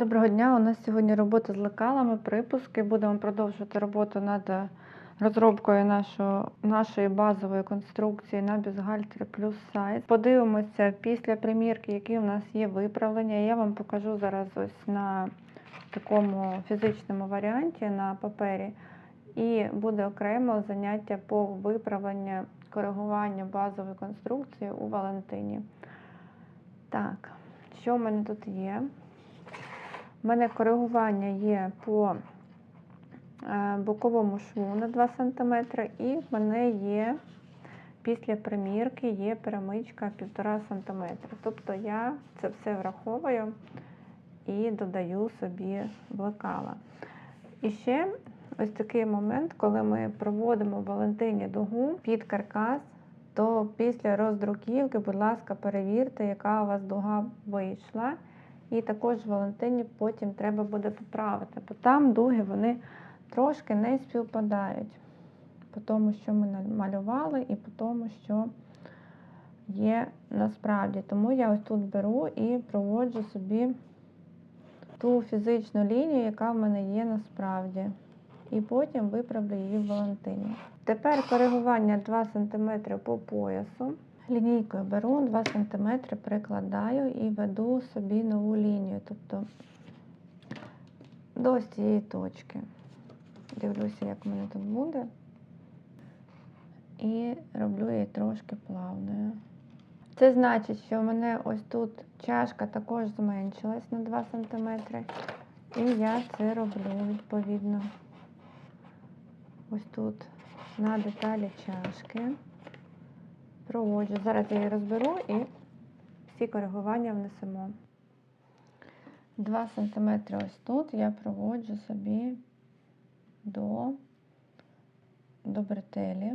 Доброго дня. У нас сьогодні робота з лекалами, припуски. Будемо продовжувати роботу над е, розробкою нашого, нашої базової конструкції на бюстгальтері плюс сайз. Подивимося після примірки, які у нас є виправлення. Я вам покажу зараз ось на такому фізичному варіанті на папері. І буде окремо заняття по виправленню коригуванню базової конструкції у Валентині. Так, що в мене тут є? У мене коригування є по е, боковому шву на 2 см, і в мене є після примірки є перемичка 1,5 см. Тобто я це все враховую і додаю собі блекала. І ще ось такий момент, коли ми проводимо Валентині дугу під каркас, то після роздруківки, будь ласка, перевірте, яка у вас дуга вийшла. І також Валентині потім треба буде поправити, бо там дуги вони трошки не співпадають по тому, що ми намалювали, і по тому, що є насправді. Тому я ось тут беру і проводжу собі ту фізичну лінію, яка в мене є насправді. І потім виправлю її в Валентині. Тепер коригування 2 см по поясу. Лінійкою беру 2 см, прикладаю і веду собі нову лінію, тобто до цієї точки. Дивлюся, як в мене тут буде. І роблю її трошки плавною. Це значить, що в мене ось тут чашка також зменшилась на 2 см. І я це роблю відповідно. Ось тут на деталі чашки проводжу. Зараз я її розберу і всі коригування внесемо. 2 см ось тут я проводжу собі до, до бретелі.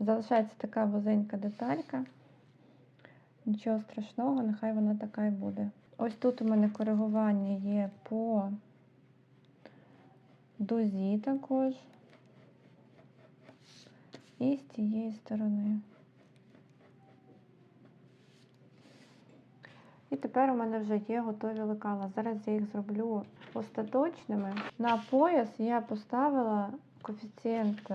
Залишається така вузенька деталька. Нічого страшного, нехай вона така і буде. Ось тут у мене коригування є по дузі також і з цієї сторони. І тепер у мене вже є готові лекала. Зараз я їх зроблю остаточними. На пояс я поставила коефіцієнт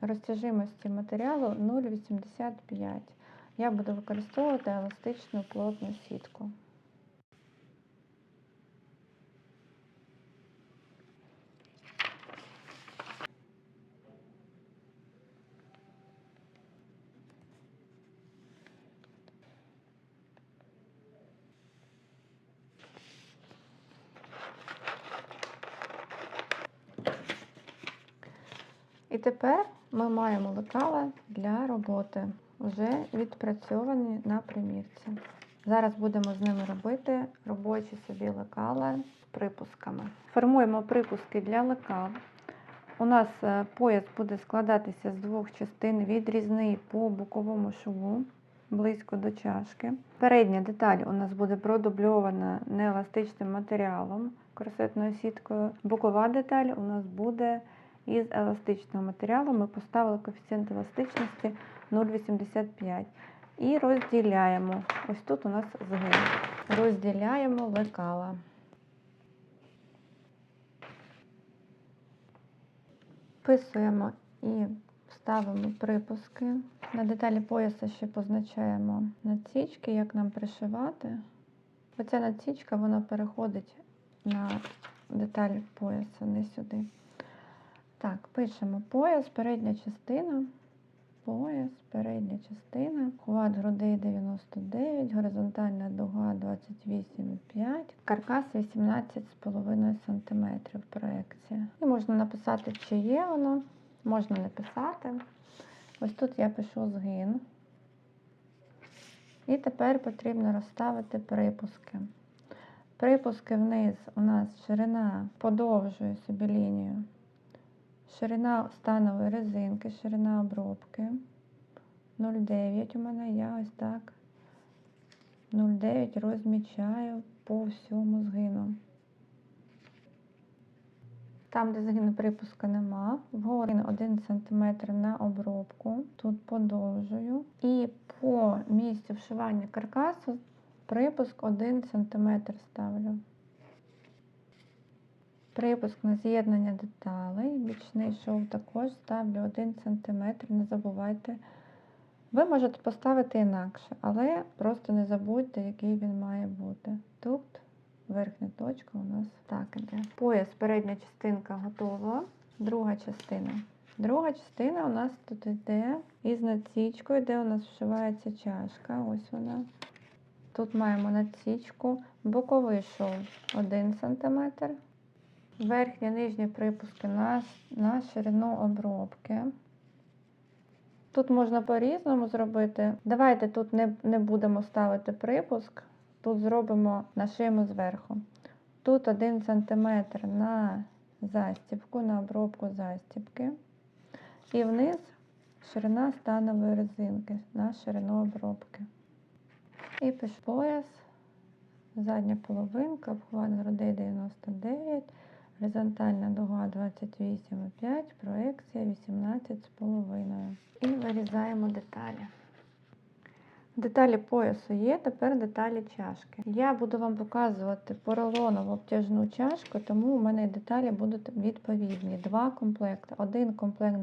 розтяжимості матеріалу 0,85. Я буду використовувати еластичну плотну сітку. І тепер ми маємо лекала для роботи, вже відпрацьовані на примірці. Зараз будемо з ними робити робочі собі лекала з припусками. Формуємо припуски для лекал. У нас е, пояс буде складатися з двох частин, відрізний по боковому шву, близько до чашки. Передня деталь у нас буде продубльована нееластичним матеріалом, корсетною сіткою. Бокова деталь у нас буде із еластичного матеріалу. Ми поставили коефіцієнт еластичності 0,85 і розділяємо. Ось тут у нас згин. Розділяємо лекала. Вписуємо і ставимо припуски. На деталі пояса ще позначаємо надсічки, як нам пришивати. Оця надсічка вона переходить на деталь пояса, не сюди. Так, пишемо пояс, передня частина, пояс, передня частина, хват грудей 99, горизонтальна дуга 28,5, каркас 18,5 см проекція. І можна написати, чи є воно, можна не писати. Ось тут я пишу згин. І тепер потрібно розставити припуски. Припуски вниз у нас ширина подовжує собі лінію. Ширина станової резинки, ширина обробки 0,9 у мене, я ось так 0,9 розмічаю по всьому згину. Там, де згину припуска нема, вгорі 1 см на обробку, тут подовжую. І по місцю вшивання каркасу Припуск 1 см ставлю. Припуск на з'єднання деталей. Бічний шов також ставлю 1 см. Не забувайте. Ви можете поставити інакше, але просто не забудьте, який він має бути. Тут верхня точка у нас так іде. Пояс, передня частинка готова. Друга частина. Друга частина у нас тут йде із надсічкою, де у нас вшивається чашка. Ось вона. Тут маємо надсічку, боковий шов 1 см. Верхні нижні припуски на, на ширину обробки. Тут можна по-різному зробити. Давайте тут не, не будемо ставити припуск, тут зробимо нашимо зверху. Тут 1 см на застібку, на обробку застібки. І вниз ширина станової резинки на ширину обробки. І пиш пояс, задня половинка, обхват грудей 99, горизонтальна дуга 28,5, проекція 18,5. І вирізаємо деталі. Деталі поясу є, тепер деталі чашки. Я буду вам показувати поролонову обтяжну чашку, тому у мене деталі будуть відповідні. Два комплекти. Один комплект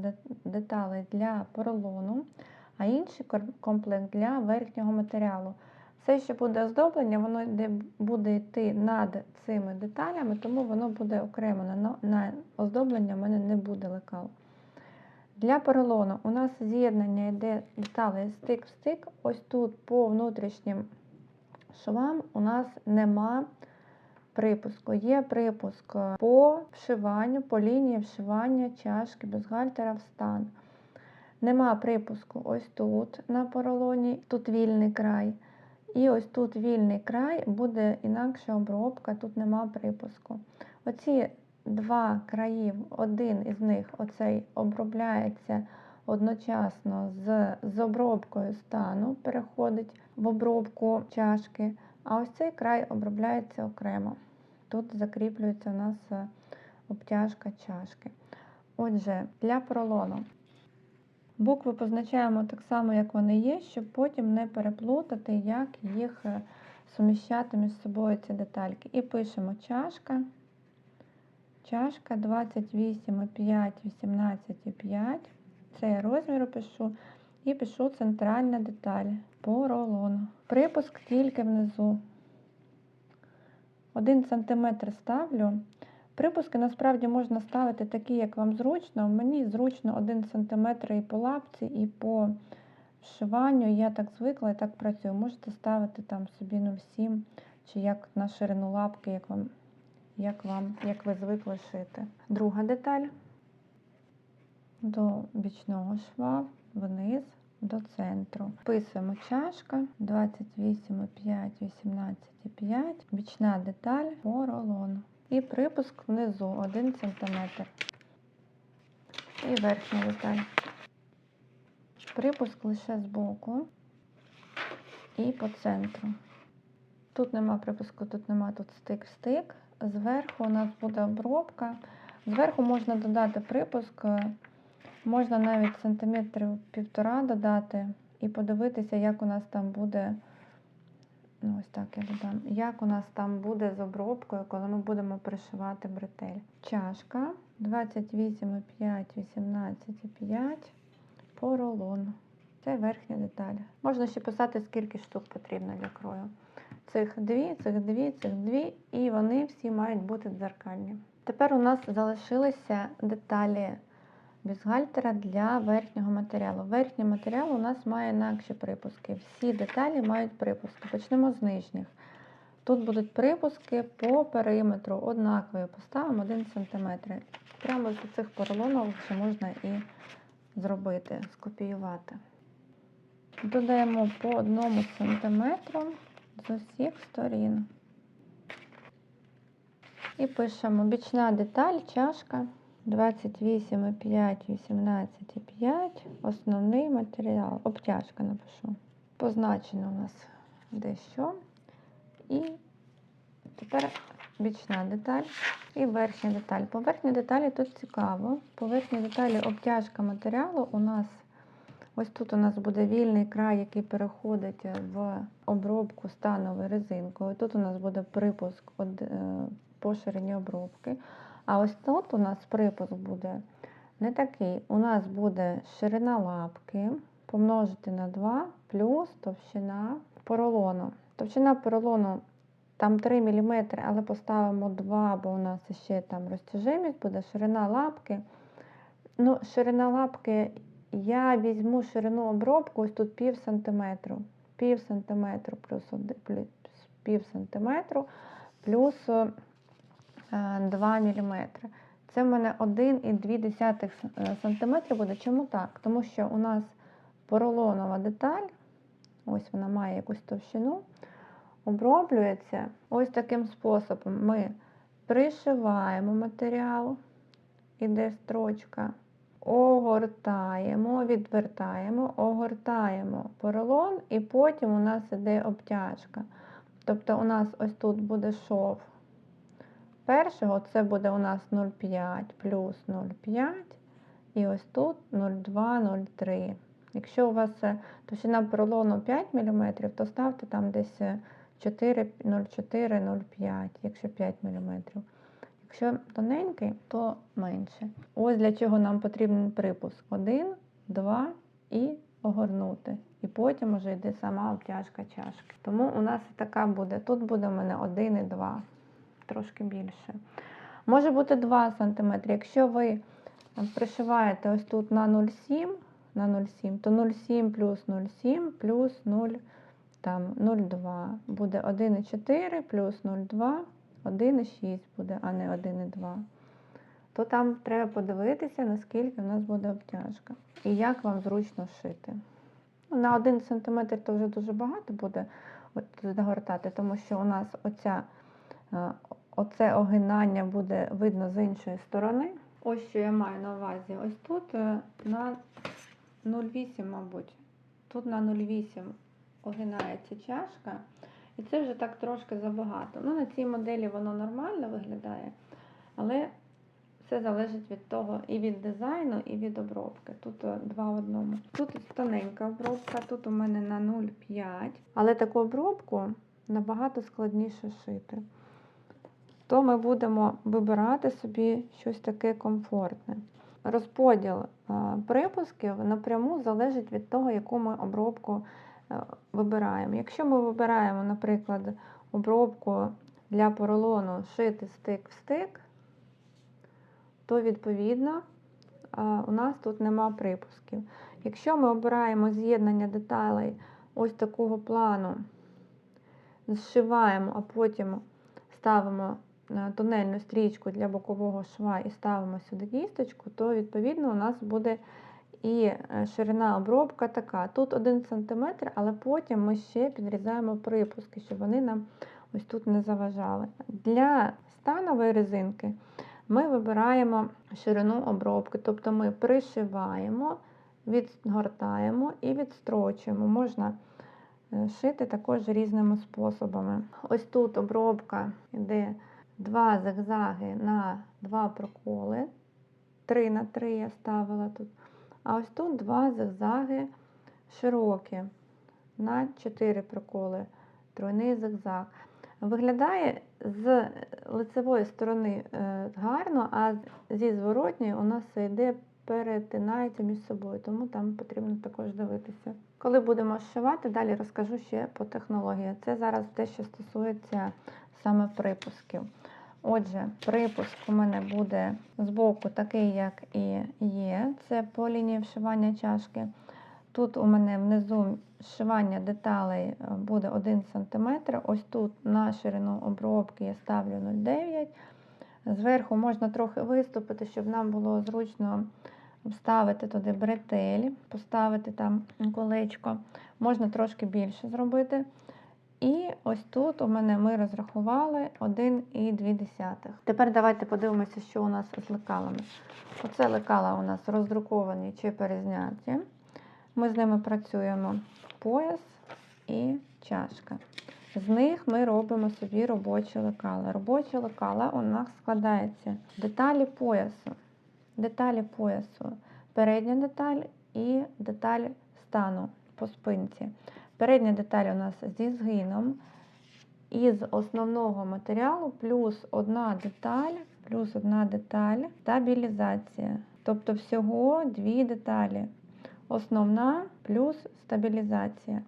деталей для поролону, а інший комплект для верхнього матеріалу. Все, що буде оздоблення, воно буде йти над цими деталями, тому воно буде окремо на, оздоблення в мене не буде лекал. Для поролону у нас з'єднання йде деталей стик в стик. Ось тут по внутрішнім швам у нас нема припуску. Є припуск по вшиванню, по лінії вшивання чашки бюстгальтера в стан. Нема припуску ось тут на поролоні, тут вільний край. І ось тут вільний край буде інакша обробка, тут нема припуску. Оці два країв, один із них оцей обробляється одночасно з, з обробкою стану, переходить в обробку чашки, а ось цей край обробляється окремо. Тут закріплюється у нас е, обтяжка чашки. Отже, для поролону букви позначаємо так само, як вони є, щоб потім не переплутати, як їх е, суміщати між собою ці детальки. І пишемо чашка. Чашка 28,5, 18,5. Цей розмір пишу. І пишу центральна деталь по рулону. Припуск тільки внизу. 1 см ставлю. Припуски насправді можна ставити такі, як вам зручно. Мені зручно 1 см і по лапці, і по вшиванню. Я так звикла і так працюю. Можете ставити там собі 0,7 чи як на ширину лапки, як вам як вам, як ви звикли шити. Друга деталь до бічного шва, вниз до центру. Вписуємо чашка 28,5, 18,5, бічна деталь по рулону. І припуск внизу 1 см. І верхня деталь. Припуск лише збоку і по центру. Тут нема припуску, тут нема, тут стик-стик. Зверху у нас буде обробка. Зверху можна додати припуск, можна навіть сантиметрів півтора додати і подивитися, як у нас там буде. Ну, ось так я додам. Як у нас там буде з обробкою, коли ми будемо пришивати бретель. Чашка 28,5, 18,5 по рулону. Це верхня деталь. Можна ще писати, скільки штук потрібно для крою. Цих дві, цих дві, цих дві, і вони всі мають бути дзеркальні. Тепер у нас залишилися деталі бюстгальтера для верхнього матеріалу. Верхній матеріал у нас має інакші припуски. Всі деталі мають припуски. Почнемо з нижніх. Тут будуть припуски по периметру однакові. Поставимо 1 см. Прямо з цих поролонів ще можна і зробити, скопіювати. Додаємо по 1 см з усіх сторін. І пишемо бічна деталь, чашка 28,5, 18,5, основний матеріал, обтяжка напишу. Позначено у нас дещо. І тепер бічна деталь і верхня деталь. По верхній деталі тут цікаво. По верхній деталі обтяжка матеріалу у нас Ось тут у нас буде вільний край, який переходить в обробку становою резинкою. Тут у нас буде припуск е, по ширині обробки. А ось тут у нас припуск буде не такий. У нас буде ширина лапки помножити на 2 плюс товщина поролону. Товщина поролону там 3 мм, але поставимо 2, бо у нас ще там розтяжимість буде, ширина лапки. Ну, ширина лапки, я візьму ширину обробку, ось тут пів сантиметру. Пів сантиметру плюс, плюс пів сантиметру плюс 2 мм. Це в мене 1,2 см буде. Чому так? Тому що у нас поролонова деталь, ось вона має якусь товщину, оброблюється ось таким способом. Ми пришиваємо матеріал, іде строчка, огортаємо, відвертаємо, огортаємо поролон, і потім у нас іде обтяжка. Тобто у нас ось тут буде шов першого, це буде у нас 0,5 плюс 0,5, і ось тут 0,2, 0,3. Якщо у вас е, товщина поролону 5 мм, то ставте там десь е, 4, 0,4, 0,5, якщо 5 мм. Якщо тоненький, то менше. Ось для чого нам потрібен припуск. 1, 2 і огорнути. І потім вже йде сама обтяжка чашки. Тому у нас така буде. Тут буде у мене 1 і 2, трошки більше. Може бути 2 см. Якщо ви е, пришиваєте ось тут на 0,7, на 0,7, то 0,7 плюс 0,7 плюс 0, там 0,2 буде 1,4 плюс 0,2, 1,6 буде, а не 1,2. То там треба подивитися, наскільки у нас буде обтяжка і як вам зручно шити. Ну, На 1 см то вже дуже багато буде от, загортати, тому що у нас оця, е, оце огинання буде видно з іншої сторони. Ось що я маю на увазі. Ось тут е, на 0,8, мабуть. Тут на 0,8 огинається чашка. І це вже так трошки забагато. Ну, на цій моделі воно нормально виглядає, але все залежить від того і від дизайну, і від обробки. Тут е, два в одному. Тут тоненька обробка, тут у мене на 0,5, але таку обробку набагато складніше шити. То ми будемо вибирати собі щось таке комфортне. Розподіл е, припусків напряму залежить від того, яку ми обробку е, вибираємо. Якщо ми вибираємо, наприклад, обробку для поролону шити стик в стик, то відповідно у нас тут нема припусків. Якщо ми обираємо з'єднання деталей ось такого плану, зшиваємо, а потім ставимо тунельну стрічку для бокового шва і ставимо сюди кісточку, то відповідно у нас буде і е, ширина обробка така. Тут 1 см, але потім ми ще підрізаємо припуски, щоб вони нам ось тут не заважали. Для станової резинки ми вибираємо ширину обробки, тобто ми пришиваємо, відгортаємо і відстрочуємо. Можна е, шити також різними способами. Ось тут обробка йде два зигзаги на два проколи, 3 на 3 я ставила тут. А ось тут два зигзаги широкі на 4 проколи, тройний зигзаг. Виглядає з лицевої сторони е, гарно, а зі зворотньої у нас йде, перетинається між собою, тому там потрібно також дивитися. Коли будемо зшивати, далі розкажу ще по технології. Це зараз те, що стосується саме припусків. Отже, припуск у мене буде з боку такий, як і є. Це по лінії вшивання чашки. Тут у мене внизу зшивання деталей е, буде 1 см. Ось тут на ширину обробки я ставлю 0,9 Зверху можна трохи виступити, щоб нам було зручно вставити туди бретель, поставити там колечко. Можна трошки більше зробити. І ось тут у мене ми розрахували 1,2. Тепер давайте подивимося, що у нас з лекалами. Оце лекала у нас роздруковані чи перезняті. Ми з ними працюємо пояс і чашка. З них ми робимо собі робочі лекала. Робочі лекала у нас складаються деталі поясу. Деталі поясу, передня деталь і деталь стану по спинці. Передня деталь у нас зі згином. Із основного матеріалу плюс одна деталь, плюс одна деталь, стабілізація. Тобто всього дві деталі. Основна плюс стабілізація.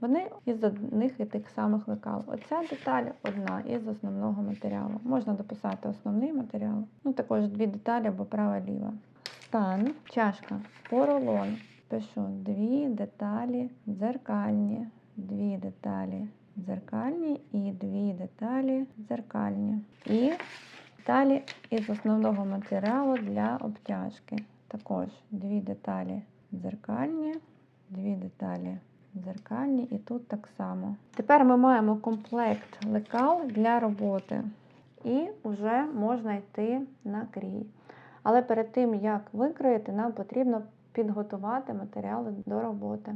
Вони із одних і тих самих лекал. Оця деталь одна із основного матеріалу. Можна дописати основний матеріал. Ну, також дві деталі або права-ліва. Стан, чашка, поролон. Пишу дві деталі дзеркальні, дві деталі дзеркальні і дві деталі дзеркальні. І деталі із основного матеріалу для обтяжки. Також дві деталі дзеркальні, дві деталі дзеркальні і тут так само. Тепер ми маємо комплект лекал для роботи і вже можна йти на крій. Але перед тим, як викроїти, нам потрібно підготувати матеріали до роботи.